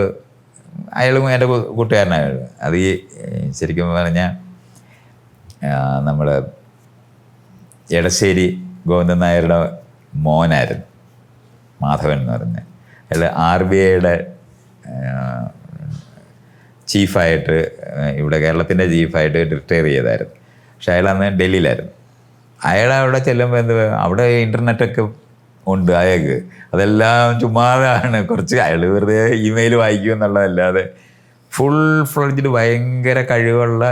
അയാളും എന്റെ കൂട്ടുകാരനായിരുന്നു. അത് ഈ ശരിക്കും പറഞ്ഞാൽ നമ്മൾ എടശ്ശേരി ഗോവിന്ദൻ നായരുടെ മോനായിരുന്നു. മാധവൻ എന്ന് പറഞ്ഞ. അയാൾ ആർ ബി ഐയുടെ ചീഫായിട്ട് ഇവിടെ കേരളത്തിന്റെ ചീഫായിട്ട് റിട്ടയർ ചെയ്തായിരുന്നു. പക്ഷേ അയാൾ അന്ന് ഡൽഹിയിലായിരുന്നു. അയാൾ അവിടെ ചെല്ലുമ്പോൾ എന്ത് അവിടെ ഇന്റർനെറ്റൊക്കെ ഉണ്ട് അയാൾക്ക്. അതെല്ലാം ചുമ്മാതാണ്. കുറച്ച് അയാൾ വെറുതെ ഇമെയിൽ വായിക്കും എന്നുള്ളതല്ലാതെ ഫുൾ ഫ്ലഡ്ജിൽ ഭയങ്കര കഴിവുള്ള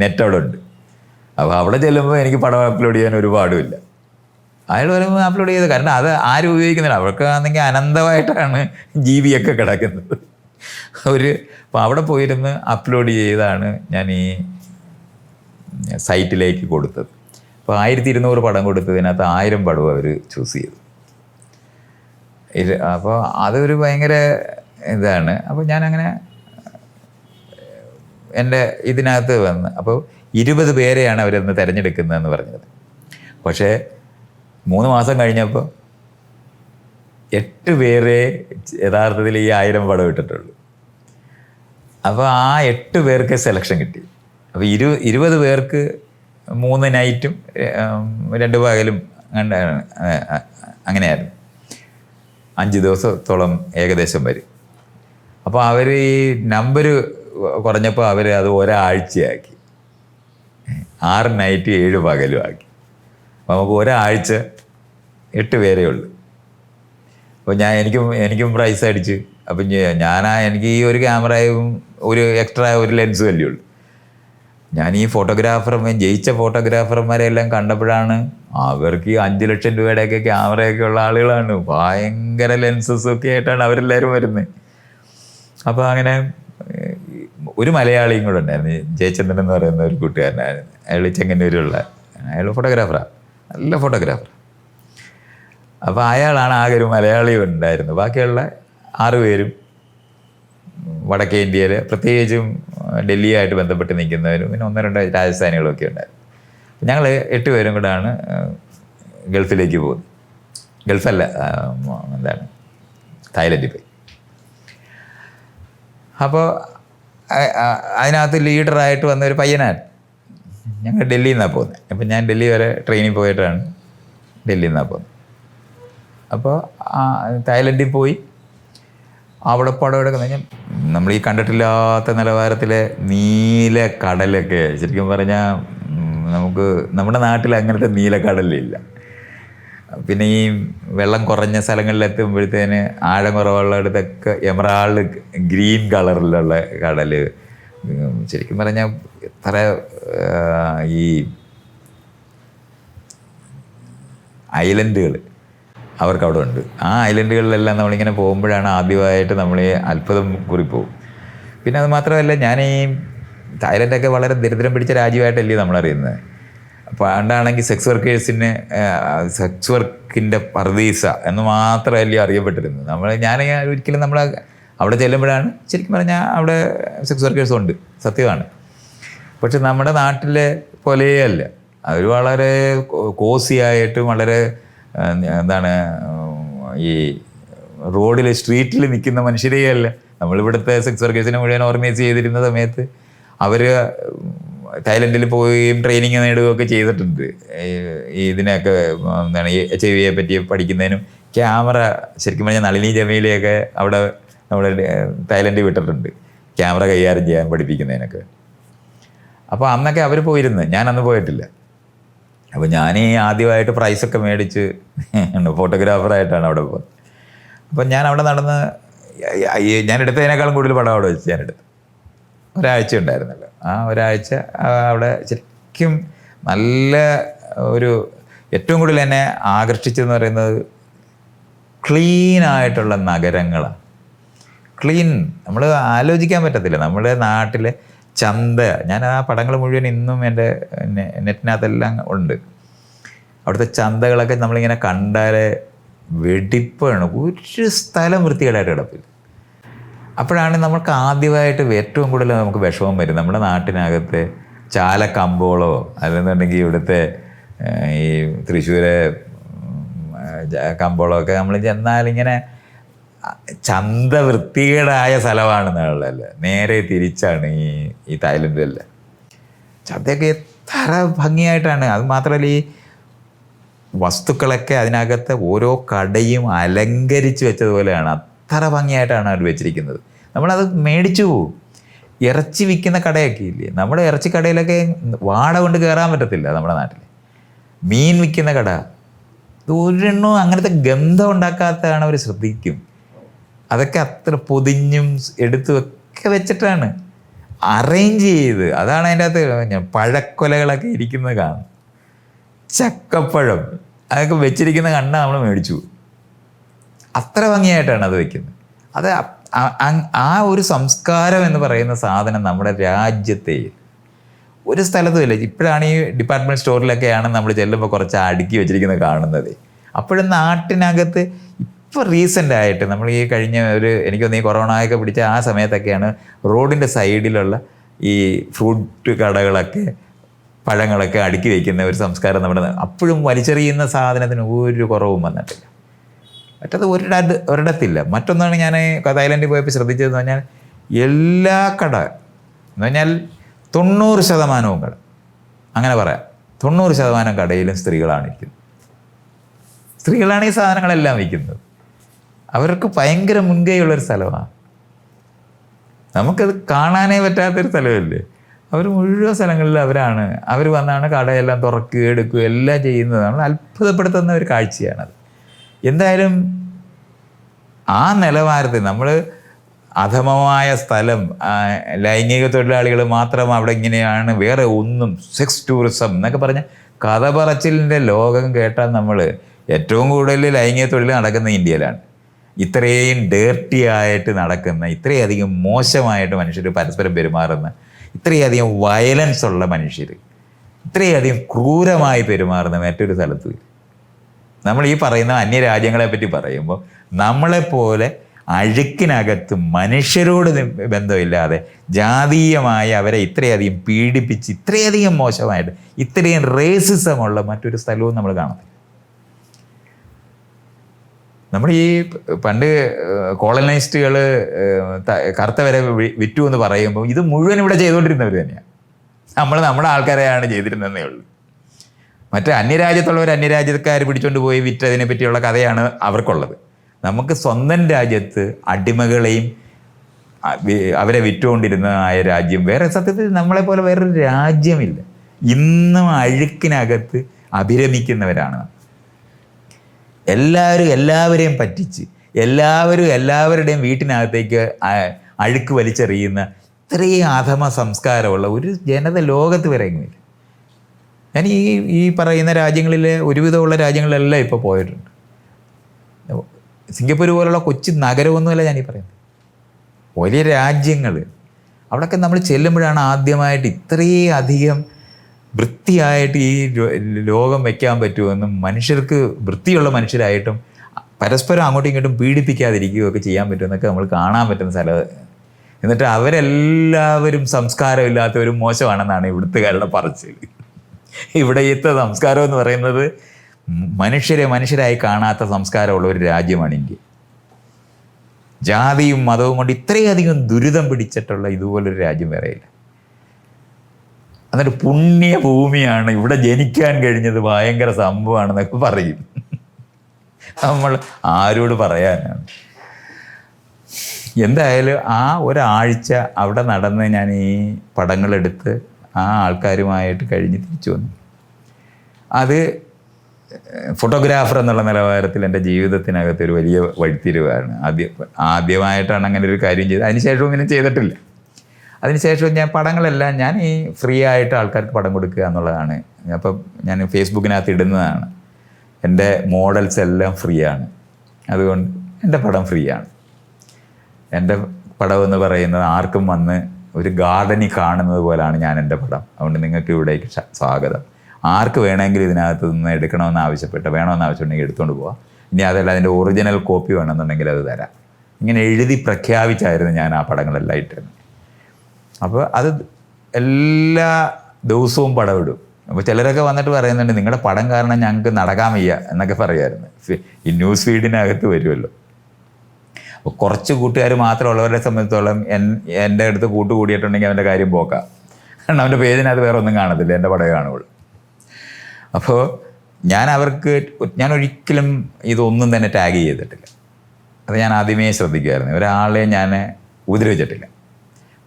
നെറ്റ് അവിടെ ഉണ്ട്. അപ്പോൾ അവിടെ ചെല്ലുമ്പോൾ എനിക്ക് പടം അപ്ലോഡ് ചെയ്യാൻ ഒരു പാടുമില്ല അയാൾ വരുമ്പോൾ അപ്ലോഡ് ചെയ്ത്. കാരണം അത് ആരും ഉപയോഗിക്കുന്നില്ല. അവർക്ക് ആണെങ്കിൽ അനന്തമായിട്ടാണ് ജി ബി ഒക്കെ കിടക്കുന്നത്. ഒരു അപ്പോൾ അവിടെ പോയിരുന്ന് അപ്ലോഡ് ചെയ്താണ് ഞാൻ ഈ സൈറ്റിലേക്ക് കൊടുത്തത്. അപ്പോൾ ആയിരത്തി ഇരുന്നൂറ് പടം കൊടുത്തതിനകത്ത് ആയിരം പടവും അവർ ചൂസ് ചെയ്തു. അപ്പോൾ അതൊരു ഭയങ്കര ഇതാണ്. അപ്പോൾ ഞാനങ്ങനെ എന്റെ ഇതിനകത്ത് വന്ന് അപ്പോൾ ഇരുപത് പേരെയാണ് അവരന്ന് തിരഞ്ഞെടുക്കുന്നതെന്ന് പറഞ്ഞത്. പക്ഷേ മൂന്ന് മാസം കഴിഞ്ഞപ്പോൾ എട്ട് പേരെ യഥാർത്ഥത്തിൽ ഈ ആയിരം പടം ഇട്ടിട്ടുള്ളൂ. അപ്പോൾ ആ എട്ട് പേർക്ക് സെലക്ഷൻ കിട്ടി. അപ്പോൾ ഇരു ഇരുപത് പേർക്ക് മൂന്ന് നൈറ്റും രണ്ട് പകലും അങ്ങനെ അങ്ങനെയായിരുന്നു. അഞ്ച് ദിവസത്തോളം ഏകദേശം വരും. അപ്പോൾ അവർ ഈ നമ്പർ കുറഞ്ഞപ്പോൾ അവർ അത് ഒരാഴ്ചയാക്കി. ആറ് നൈറ്റ് ഏഴ് പകലും ആക്കി. അപ്പോൾ നമുക്ക് ഒരാഴ്ച എട്ട് പേരേ ഉള്ളൂ. അപ്പോൾ ഞാൻ എനിക്കും എനിക്കും പ്രൈസ് അടിച്ച്. അപ്പം ഞാനാ എനിക്ക് ഈ ഒരു ക്യാമറയും ഒരു എക്സ്ട്രാ ഒരു ലെൻസും അല്ലേ ഉള്ളൂ. ഞാൻ ഈ ഫോട്ടോഗ്രാഫർമാർ ജയിച്ച ഫോട്ടോഗ്രാഫർമാരെ എല്ലാം കണ്ടപ്പോഴാണ് അവർക്ക് ഈ അഞ്ച് ലക്ഷം രൂപയുടെയൊക്കെ ക്യാമറയൊക്കെ ഉള്ള ആളുകളാണ്. ഭയങ്കര ലെൻസസ് ഒക്കെ ആയിട്ടാണ് അവരെല്ലാവരും വരുന്നത്. അപ്പോൾ അങ്ങനെ ഒരു മലയാളിയും കൂടെ ഉണ്ടായിരുന്നു. ജയചന്ദ്രൻ എന്ന് പറയുന്ന ഒരു കൂട്ടുകാരനായിരുന്നു അയാൾ ചെങ്ങന്നൂരുള്ള അയാൾ ഫോട്ടോഗ്രാഫറാണ് നല്ല ഫോട്ടോഗ്രാഫർ അപ്പോൾ അയാളാണ് ആകെ ഒരു മലയാളി ഉണ്ടായിരുന്നത്. ബാക്കിയുള്ള ആറുപേരും വടക്കേ ഇന്ത്യയിൽ പ്രത്യേകിച്ചും ഡൽഹിയായിട്ട് ബന്ധപ്പെട്ട് നിൽക്കുന്നവരും പിന്നെ ഒന്നോ രണ്ടോ രാജസ്ഥാനികളൊക്കെ ഉണ്ടായിരുന്നു. ഞങ്ങൾ എട്ട് പേരും കൂടെയാണ് ഗൾഫിലേക്ക് പോകുന്നത്. ഗൾഫല്ല എന്താണ് തായ്ലൻഡിൽ പോയി. അപ്പോൾ അതിനകത്ത് ലീഡറായിട്ട് വന്ന ഒരു പയ്യനാണ്. ഞങ്ങൾ ഡൽഹിയിൽ നിന്നാണ് പോകുന്നത്. അപ്പം ഞാൻ ഡൽഹി വരെ ട്രെയിനിൽ പോയിട്ടാണ് ഡൽഹിയിൽ നിന്നാണ് പോകുന്നത്. അപ്പോൾ തായ്ലൻഡിൽ പോയി. അവിടെ പടവിടെ കഴിഞ്ഞാൽ നമ്മൾ ഈ കണ്ടിട്ടില്ലാത്ത നിലവാരത്തിലെ നീല കടലൊക്കെ ശരിക്കും പറഞ്ഞാൽ നമുക്ക് നമ്മുടെ നാട്ടിൽ അങ്ങനത്തെ നീല കടലില്ല. പിന്നെ ഈ വെള്ളം കുറഞ്ഞ സ്ഥലങ്ങളിലെത്തുമ്പോഴത്തേന് ആഴം കുറവുള്ള അടുത്തൊക്കെ എമറാൾഡ് ഗ്രീൻ കളറിലുള്ള കടൽ ശരിക്കും പറഞ്ഞാൽ എത്ര ഈ ഐലൻഡുകൾ അവർക്ക് അവിടെ ഉണ്ട് ആ ഐലൻഡുകളിലെല്ലാം നമ്മളിങ്ങനെ പോകുമ്പോഴാണ് ആദ്യമായിട്ട് നമ്മൾ അത്ഭുതം കുറിപ്പോവും. പിന്നെ അത് മാത്രമല്ല ഞാൻ ഈ തായ്ലൻഡൊക്കെ വളരെ ദരിദ്രം പിടിച്ച രാജ്യമായിട്ടല്ലേ നമ്മളറിയുന്നത് പണ്ടാണെങ്കിൽ സെക്സ് വർക്കേഴ്സിന് സെക്സ് വർക്കിന്റെ പർദീസ എന്ന് മാത്രമല്ലേ അറിയപ്പെട്ടിരുന്നത് നമ്മൾ ഞാൻ ഒരിക്കലും നമ്മൾ അവിടെ ചെല്ലുമ്പോഴാണ് ശരിക്കും പറഞ്ഞാൽ അവിടെ സെക്സ് വർക്കേഴ്സ് ഉണ്ട് സത്യമാണ്. പക്ഷെ നമ്മുടെ നാട്ടിലെ പോലെയല്ല. അവർ വളരെ കോസിയായിട്ടും വളരെ എന്താണ് ഈ റോഡിൽ സ്ട്രീറ്റിൽ നിൽക്കുന്ന മനുഷ്യരെയല്ല നമ്മളിവിടുത്തെ സെക്സ് വർക്കേഴ്സിനെ മുഴുവൻ ഓർഗനൈസ് ചെയ്തിരുന്ന സമയത്ത് അവർ തായ്ലൻഡിൽ പോവുകയും ട്രെയിനിങ് നേടുകയൊക്കെ ചെയ്തിട്ടുണ്ട്. ഇതിനൊക്കെ എന്താണ് ഈ എച്ച് ഐ വിയെ പറ്റി പഠിക്കുന്നതിനും ക്യാമറ ശരിക്കും പറഞ്ഞാൽ നളിനി ജമീലയൊക്കെ അവിടെ നമ്മൾ തായ്ലൻഡിൽ വിട്ടിട്ടുണ്ട്. ക്യാമറ കൈകാര്യം ചെയ്യാൻ പഠിപ്പിക്കുന്നതിനൊക്കെ. അപ്പോൾ അന്നൊക്കെ അവർ പോയിരുന്നു. ഞാൻ അന്ന് പോയിട്ടില്ല. അപ്പോൾ ഞാൻ ഈ ആദ്യമായിട്ട് പ്രൈസൊക്കെ മേടിച്ച് ഫോട്ടോഗ്രാഫറായിട്ടാണ് അവിടെ പോകുന്നത് അപ്പം ഞാൻ അവിടെ നടന്ന് ഞാൻ എടുത്തതിനേക്കാളും കൂടുതൽ പടം അവിടെ വെച്ച് ഞാൻ എടുത്തു ഒരാഴ്ച ഉണ്ടായിരുന്നല്ലോ. ആ ഒരാഴ്ച അവിടെ ശരിക്കും നല്ല ഒരു ഏറ്റവും കൂടുതൽ എന്നെ ആകർഷിച്ചതെന്ന് പറയുന്നത് ക്ലീൻ ആയിട്ടുള്ള നഗരങ്ങളാണ്. ക്ലീൻ നമ്മൾ ആലോചിക്കാൻ പറ്റത്തില്ല. നമ്മുടെ നാട്ടിലെ ചന്ത. ഞാൻ ആ പടങ്ങൾ മുഴുവൻ ഇന്നും എന്റെ നെറ്റിനകത്തെല്ലാം ഉണ്ട്. അവിടുത്തെ ചന്തകളൊക്കെ നമ്മളിങ്ങനെ കണ്ടാൽ വെടിപ്പാണ്. ഒരു സ്ഥലം വൃത്തികേടായിട്ട് കിടപ്പില്ല. അപ്പോഴാണ് നമുക്ക് ആദ്യമായിട്ട് ഏറ്റവും കൂടുതൽ നമുക്ക് വിഷമം വരും നമ്മുടെ നാട്ടിനകത്ത് ചാലക്കമ്പോളോ അല്ലെന്നുണ്ടെങ്കിൽ ഇവിടുത്തെ ഈ തൃശ്ശൂരെ കമ്പോളമൊക്കെ നമ്മൾ ചെന്നാലിങ്ങനെ ചന്ത വൃത്തികേടായ സ്ഥലമാണ് നാളല്ല നേരെ തിരിച്ചാണ് ഈ ഈ തായ്ലൻഡിലല്ല ചന്തയൊക്കെ എത്ര ഭംഗിയായിട്ടാണ്. അത് മാത്രമല്ല ഈ വസ്തുക്കളൊക്കെ അതിനകത്ത് ഓരോ കടയും അലങ്കരിച്ച് വെച്ചതുപോലെയാണ്. അത്ര ഭംഗിയായിട്ടാണ് അവർ വെച്ചിരിക്കുന്നത്. നമ്മളത് മേടിച്ചു പോവും. ഇറച്ചി വിൽക്കുന്ന കടയൊക്കെ ഇല്ലേ നമ്മുടെ ഇറച്ചി കടയിലൊക്കെ വാട കൊണ്ട് കയറാൻ പറ്റത്തില്ല നമ്മുടെ നാട്ടിൽ. മീൻ വിൽക്കുന്ന കട. ഇത് ഒരെണ്ണവും അങ്ങനത്തെ ഗന്ധം ഉണ്ടാക്കാത്തതാണ് അവർ ശ്രദ്ധിക്കും. അതൊക്കെ അത്ര പൊതിഞ്ഞും എടുത്തു ഒക്കെ വെച്ചിട്ടാണ്. അറേഞ്ച് ചെയ്ത്. അതാണ് അതിന്റെ അകത്ത് ഞാൻ പഴക്കൊലകളൊക്കെ ഇരിക്കുന്നത് കാണും ചക്കപ്പഴം. അതൊക്കെ വെച്ചിരിക്കുന്ന കണ്ട നമ്മൾ മേടിച്ചു. അത്ര ഭംഗിയായിട്ടാണ് അത് വെക്കുന്നത്. അത് ആ ഒരു സംസ്കാരം എന്ന് പറയുന്ന സാധനം നമ്മുടെ രാജ്യത്തെ ഒരു സ്ഥലത്തും ഇല്ല. ഇപ്പോഴാണ് ഈ ഡിപ്പാർട്ട്മെന്റ് സ്റ്റോറിലൊക്കെയാണ് നമ്മൾ ചെല്ലുമ്പോൾ കുറച്ച് അടുക്കി വെച്ചിരിക്കുന്നത് കാണുന്നത്. അപ്പോഴും നാട്ടിനകത്ത് ഇപ്പോൾ റീസെന്റ് ആയിട്ട് നമ്മൾ ഈ കഴിഞ്ഞ ഒരു എനിക്കൊന്ന് ഈ കൊറോണയൊക്കെ പിടിച്ച ആ സമയത്തൊക്കെയാണ് റോഡിന്റെ സൈഡിലുള്ള ഈ ഫ്രൂട്ട് കടകളൊക്കെ പഴങ്ങളൊക്കെ അടുക്കി വയ്ക്കുന്ന ഒരു സംസ്കാരം നമ്മുടെ അപ്പോഴും വലിച്ചെറിയുന്ന സാധനത്തിന് ഒരു കുറവും വന്നിട്ടില്ല. മറ്റത് ഒരിടത്ത് ഒരിടത്തില്ല. മറ്റൊന്നാണ് ഞാൻ തായ്ലൻഡിൽ പോയപ്പോൾ ശ്രദ്ധിച്ചതെന്ന് പറഞ്ഞാൽ എല്ലാ കട എന്ന് പറഞ്ഞാൽ തൊണ്ണൂറ് ശതമാനവും കട. അങ്ങനെ പറയാം. തൊണ്ണൂറ് ശതമാനം കടയിലും സ്ത്രീകളാണ് ഇരിക്കുന്നത്. സ്ത്രീകളാണ് ഈ സാധനങ്ങളെല്ലാം വിൽക്കുന്നത്. അവർക്ക് ഭയങ്കര മുൻകൈയുള്ളൊരു സ്ഥലമാണ് നമുക്കത് കാണാനേ പറ്റാത്തൊരു സ്ഥലമല്ലേ? അവർ മുഴുവൻ സ്ഥലങ്ങളിൽ അവരാണ്. അവർ വന്നാണ് കടയെല്ലാം തുറക്കുക എടുക്കുക എല്ലാം ചെയ്യുന്നത്. നമ്മൾ അത്ഭുതപ്പെടുത്തുന്ന ഒരു കാഴ്ചയാണത്. എന്തായാലും ആ നിലവാരത്തിൽ നമ്മൾ അധമമായ സ്ഥലം ലൈംഗിക തൊഴിലാളികൾ മാത്രം അവിടെ ഇങ്ങനെയാണ് വേറെ ഒന്നും സെക്സ് ടൂറിസം എന്നൊക്കെ പറഞ്ഞ കഥ പറച്ചിലിന്റെ ലോകം കേട്ടാൽ നമ്മൾ ഏറ്റവും കൂടുതൽ ലൈംഗിക തൊഴിൽ നടക്കുന്ന ഇന്ത്യയിലാണ്. ഇത്രയും ഡേർട്ടി ആയിട്ട് നടക്കുന്ന ഇത്രയധികം മോശമായിട്ട് മനുഷ്യർ പരസ്പരം പെരുമാറുന്ന ഇത്രയധികം വയലൻസ് ഉള്ള മനുഷ്യർ ഇത്രയധികം ക്രൂരമായി പെരുമാറുന്ന മറ്റൊരു സ്ഥലത്തും നമ്മൾ ഈ പറയുന്ന അന്യരാജ്യങ്ങളെ പറ്റി പറയുമ്പോൾ നമ്മളെപ്പോലെ അഴുക്കിനകത്ത് മനുഷ്യരോട് ബന്ധമില്ലാതെ ജാതീയമായി അവരെ ഇത്രയധികം പീഡിപ്പിച്ച് ഇത്രയധികം മോശമായിട്ട് ഇത്രയും റേസിസമുള്ള മറ്റൊരു സ്ഥലവും നമ്മൾ കാണത്തില്ല. നമ്മൾ ഈ പണ്ട് കോളനൈസ്റ്റുകൾ കറുത്തവരെ വരെ വിറ്റു എന്ന് പറയുമ്പോൾ ഇത് മുഴുവൻ ഇവിടെ ചെയ്തുകൊണ്ടിരുന്നവർ തന്നെയാണ് നമ്മൾ നമ്മുടെ ആൾക്കാരെയാണ് ചെയ്തിരുന്നതേ ഉള്ളൂ. മറ്റേ അന്യരാജ്യത്തുള്ളവർ അന്യരാജ്യക്കാർ പിടിച്ചുകൊണ്ട് പോയി വിറ്റതിനെ പറ്റിയുള്ള കഥയാണ് അവർക്കുള്ളത്. നമുക്ക് സ്വന്തം രാജ്യത്ത് അടിമകളെയും അവരെ വിറ്റുകൊണ്ടിരുന്നതായ രാജ്യം വേറെ സത്യത്തിൽ നമ്മളെപ്പോലെ വേറൊരു രാജ്യമില്ല. ഇന്നും അഴുക്കിനകത്ത് അഭിരമിക്കുന്നവരാണ്. എല്ലാവരും എല്ലാവരെയും പറ്റിച്ച് എല്ലാവരും എല്ലാവരുടെയും വീട്ടിനകത്തേക്ക് അഴുക്ക് വലിച്ചെറിയുന്ന ഇത്രയും അധമ സംസ്കാരമുള്ള ഒരു ജനത ലോകത്ത് വരെ എങ്ങനെയില്ല ഞാൻ ഈ ഈ പറയുന്ന രാജ്യങ്ങളിലെ ഒരുവിധമുള്ള രാജ്യങ്ങളിലെല്ലാം ഇപ്പോൾ പോയിട്ടുണ്ട്. സിംഗപ്പൂർ പോലുള്ള കൊച്ചു നഗരമൊന്നുമല്ല ഞാനീ പറയുന്നത്. വലിയ രാജ്യങ്ങൾ അവിടെയൊക്കെ നമ്മൾ ചെല്ലുമ്പോഴാണ് ആദ്യമായിട്ട് ഇത്രയും അധികം വൃത്തിയായിട്ട് ഈ ലോകം വയ്ക്കാൻ പറ്റുമെന്നും മനുഷ്യർക്ക് വൃത്തിയുള്ള മനുഷ്യരായിട്ടും പരസ്പരം അങ്ങോട്ടും ഇങ്ങോട്ടും പീഡിപ്പിക്കാതിരിക്കുകയൊക്കെ ചെയ്യാൻ പറ്റുമെന്നൊക്കെ നമ്മൾ കാണാൻ പറ്റുന്ന സ്ഥലം. എന്നിട്ട് അവരെല്ലാവരും സംസ്കാരമില്ലാത്തവരും മോശമാണെന്നാണ് ഇവിടുത്തുകാരുടെ പറച്ചിൽ. ഇവിടെയത്തെ സംസ്കാരം എന്ന് പറയുന്നത് മനുഷ്യരെ മനുഷ്യരായി കാണാത്ത സംസ്കാരമുള്ള ഒരു രാജ്യമാണ് ഇന്ത്യ ജാതിയും മതവും കൊണ്ട് ഇത്രയധികം ദുരിതം പിടിച്ചിട്ടുള്ള ഇതുപോലൊരു രാജ്യം വേറെയില്ല. എന്നിട്ട് പുണ്യഭൂമിയാണ് ഇവിടെ ജനിക്കാൻ കഴിഞ്ഞത്. ഭയങ്കര സംഭവമാണെന്നൊക്കെ പറയും. നമ്മൾ ആരോട് പറയാനാണ്? എന്തായാലും ആ ഒരാഴ്ച അവിടെ നടന്ന് ഞാൻ ഈ പടങ്ങളെടുത്ത് ആ ആൾക്കാരുമായിട്ട് കഴിഞ്ഞ് തിരിച്ചു വന്നു. അത് ഫോട്ടോഗ്രാഫർ എന്നുള്ള നിലവാരത്തിൽ എന്റെ ജീവിതത്തിനകത്ത് ഒരു വലിയ വഴിത്തിരിവാണ്. ആദ്യം ആദ്യമായിട്ടാണ് അങ്ങനെ ഒരു കാര്യം ചെയ്തത്. അതിനുശേഷം ഇങ്ങനെ ചെയ്തിട്ടില്ല. അതിനുശേഷം ഞാൻ പടങ്ങളെല്ലാം ഞാൻ ഈ ഫ്രീ ആയിട്ട് ആൾക്കാർക്ക് പടം കൊടുക്കുക എന്നുള്ളതാണ്. അപ്പം ഞാൻ ഫേസ്ബുക്കിനകത്ത് ഇടുന്നതാണ്. എന്റെ മോഡൽസ് എല്ലാം ഫ്രീ ആണ്. അതുകൊണ്ട് എന്റെ പടം ഫ്രീ ആണ്. എന്റെ പടം എന്ന് പറയുന്നത് ആർക്കും വന്ന് ഒരു ഗാർഡനിൽ കാണുന്നത് പോലാണ് ഞാൻ എന്റെ പടം. അതുകൊണ്ട് നിങ്ങൾക്ക് ഇവിടേക്ക് സ്വാഗതം. ആർക്ക് വേണമെങ്കിലും ഇതിനകത്ത് നിന്ന് എടുക്കണമെന്ന് ആവശ്യപ്പെട്ട് വേണമെന്ന് ആവശ്യമുണ്ടെങ്കിൽ എടുത്തുകൊണ്ട് പോവാം. ഇനി അതല്ല അതിന്റെ ഒറിജിനൽ കോപ്പി വേണമെന്നുണ്ടെങ്കിൽ അത് തരാം. ഇങ്ങനെ എഴുതി പ്രഖ്യാപിച്ചായിരുന്നു ഞാൻ ആ പടങ്ങളെല്ലാം ഇട്ടിരുന്നത്. അപ്പോൾ അത് എല്ലാ ദിവസവും പടം ഇടും അപ്പോൾ ചിലരൊക്കെ വന്നിട്ട് പറയുന്നുണ്ട് നിങ്ങളുടെ പടം കാരണം ഞങ്ങൾക്ക് നടക്കാൻ വയ്യ എന്നൊക്കെ പറയുമായിരുന്നു ഈ ന്യൂസ് ഫീഡിനകത്ത് വരുമല്ലോ അപ്പോൾ കുറച്ച് കൂട്ടുകാർ മാത്രമുള്ളവരെ സംബന്ധിച്ചോളം എൻ എന്റെ അടുത്ത് കൂട്ടുകൂടിയിട്ടുണ്ടെങ്കിൽ അവന്റെ കാര്യം പോക്കാം. കാരണം അവന്റെ പേജിനകത്ത് വേറെ ഒന്നും കാണത്തില്ല എന്റെ പടമേ കാണുള്ളൂ. അപ്പോൾ ഞാൻ അവർക്ക് ഞാൻ ഒരിക്കലും ഇതൊന്നും തന്നെ ടാഗ് ചെയ്തിട്ടില്ല. അത് ഞാൻ ആദ്യമേ ശ്രദ്ധിക്കുമായിരുന്നു. ഒരാളെ ഞാൻ ഉപദ്രവിച്ചിട്ടില്ല.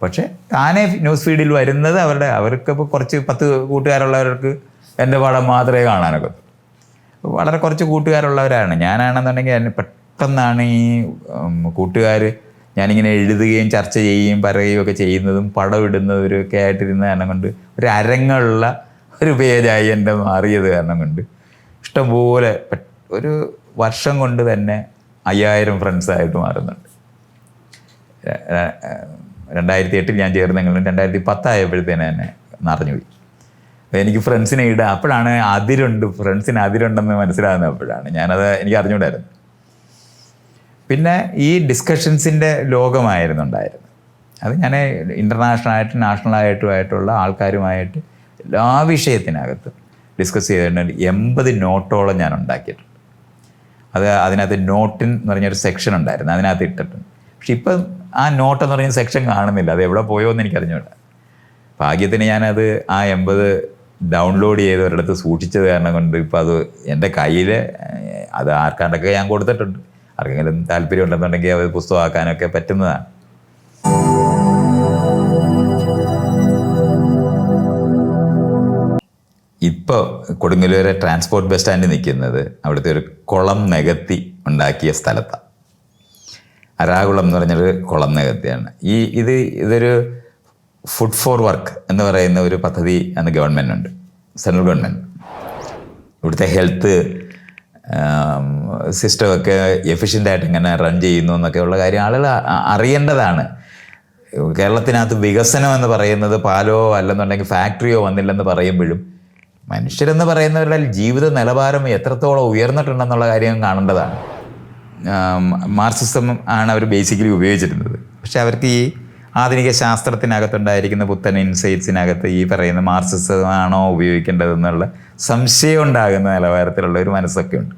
പക്ഷേ ആനെ ന്യൂസ് ഫീഡിൽ വരുന്നത് അവരുടെ അവർക്ക് ഇപ്പോൾ കുറച്ച് പത്ത് കൂട്ടുകാരുള്ളവർക്ക് എന്റെ പടം മാത്രമേ കാണാനൊക്കെ വളരെ കുറച്ച് കൂട്ടുകാരുള്ളവരാണ്. ഞാനാണെന്നുണ്ടെങ്കിൽ എന്നെ പെട്ടെന്നാണ് ഈ കൂട്ടുകാർ ഞാനിങ്ങനെ എഴുതുകയും ചർച്ച ചെയ്യുകയും പറയുകയും ഒക്കെ ചെയ്യുന്നതും പടം ഇടുന്നതും ഒക്കെ ആയിട്ടിരുന്ന കാരണം കൊണ്ട് ഒരു അരങ്ങുള്ള ഒരു പേജായി എന്റെ മാറിയത് കാരണം കൊണ്ട് ഇഷ്ടംപോലെ ഒരു വർഷം കൊണ്ട് തന്നെ അയ്യായിരം ഫ്രണ്ട്സായിട്ട് മാറുന്നുണ്ട്. രണ്ടായിരത്തി എട്ടിൽ ഞാൻ ചേർന്നെങ്കിലും രണ്ടായിരത്തി പത്തായപ്പോഴത്തേന് തന്നെ നിറഞ്ഞുപോയി. എനിക്ക് ഫ്രണ്ട്സിനെ ഇടുക അപ്പോഴാണ് അതിരുണ്ട് ഫ്രണ്ട്സിന് അതിരുണ്ടെന്ന് മനസ്സിലാകുന്നത് അപ്പോഴാണ് ഞാനത് എനിക്ക് അറിഞ്ഞുകൂടായിരുന്നു. പിന്നെ ഈ ഡിസ്കഷൻസിന്റെ ലോകമായിരുന്നു ഉണ്ടായിരുന്നത്. അത് ഞാൻ ഇന്റർനാഷണൽ ആയിട്ട് നാഷണൽ ആയിട്ടും ആയിട്ടുള്ള ആൾക്കാരുമായിട്ട് എല്ലാ വിഷയത്തിനകത്തും ഡിസ്കസ് ചെയ്തിട്ടുണ്ട്. എൺപത് നോട്ടോളം ഞാൻ ഉണ്ടാക്കിയിട്ടുണ്ട്. അത് അതിനകത്ത് നോട്ടിൻ എന്ന് പറഞ്ഞൊരു സെക്ഷൻ ഉണ്ടായിരുന്നു. അതിനകത്ത് ഇട്ടിട്ടുണ്ട്. പക്ഷെ ഇപ്പം ആ നോട്ട് എന്ന് പറയുന്ന സെക്ഷൻ കാണുന്നില്ല. അത് എവിടെ പോയോ എന്ന് എനിക്കറിഞ്ഞൂട. ഭാഗ്യത്തിന് ഞാനത് ആ എൺപത് ഡൗൺലോഡ് ചെയ്ത് ഒരിടത്ത് സൂക്ഷിച്ചത് കാരണം കൊണ്ട് ഇപ്പം അത് എന്റെ കയ്യിൽ അത് ആർക്കാണ്ടൊക്കെ ഞാൻ കൊടുത്തിട്ടുണ്ട്. ആർക്കെങ്കിലും താല്പര്യം ഉണ്ടെന്നുണ്ടെങ്കിൽ അത് പുസ്തകമാക്കാനൊക്കെ പറ്റുന്നതാണ്. ഇപ്പോൾ കൊടുങ്ങല്ലൂരെ ട്രാൻസ്പോർട്ട് ബസ് സ്റ്റാൻഡിൽ നിൽക്കുന്നത് അവിടുത്തെ ഒരു കുളം നികത്തി ഉണ്ടാക്കിയ സ്ഥലത്താണ്. അരാകുളം എന്ന് പറഞ്ഞൊരു കുളം നികത്തിയാണ്. ഈ ഇത് ഇതൊരു ഫുഡ് ഫോർ വർക്ക് എന്ന് പറയുന്ന ഒരു പദ്ധതി അന്ന് ഗവൺമെന്റ് ഉണ്ട്. സെൻട്രൽ ഗവൺമെന്റ് ഇവിടുത്തെ ഹെൽത്ത് സിസ്റ്റമൊക്കെ എഫിഷ്യന്റായിട്ട് എങ്ങനെ റൺ ചെയ്യുന്നു എന്നൊക്കെയുള്ള കാര്യം ആളുകൾ അറിയേണ്ടതാണ്. കേരളത്തിനകത്ത് വികസനം എന്ന് പറയുന്നത് പാലോ അല്ലെന്നുണ്ടെങ്കിൽ ഫാക്ടറിയോ വന്നില്ലെന്ന് പറയുമ്പോഴും മനുഷ്യരെന്ന് പറയുന്നവരുടെ ജീവിത നിലവാരം എത്രത്തോളം ഉയർന്നിട്ടുണ്ടെന്നുള്ള കാര്യം കാണേണ്ടതാണ്. മാർക്സിസം ആണ് അവർ ബേസിക്കലി ഉപയോഗിച്ചിരുന്നത്. പക്ഷെ അവർക്ക് ഈ ആധുനിക ശാസ്ത്രത്തിനകത്തുണ്ടായിരിക്കുന്ന പുത്തൻ ഇൻസൈറ്റ്സിനകത്ത് ഈ പറയുന്ന മാർസിസമാണോ ഉപയോഗിക്കേണ്ടതെന്നുള്ള സംശയം ഉണ്ടാകുന്ന നിലവാരത്തിലുള്ള ഒരു മനസ്സൊക്കെ ഉണ്ട്.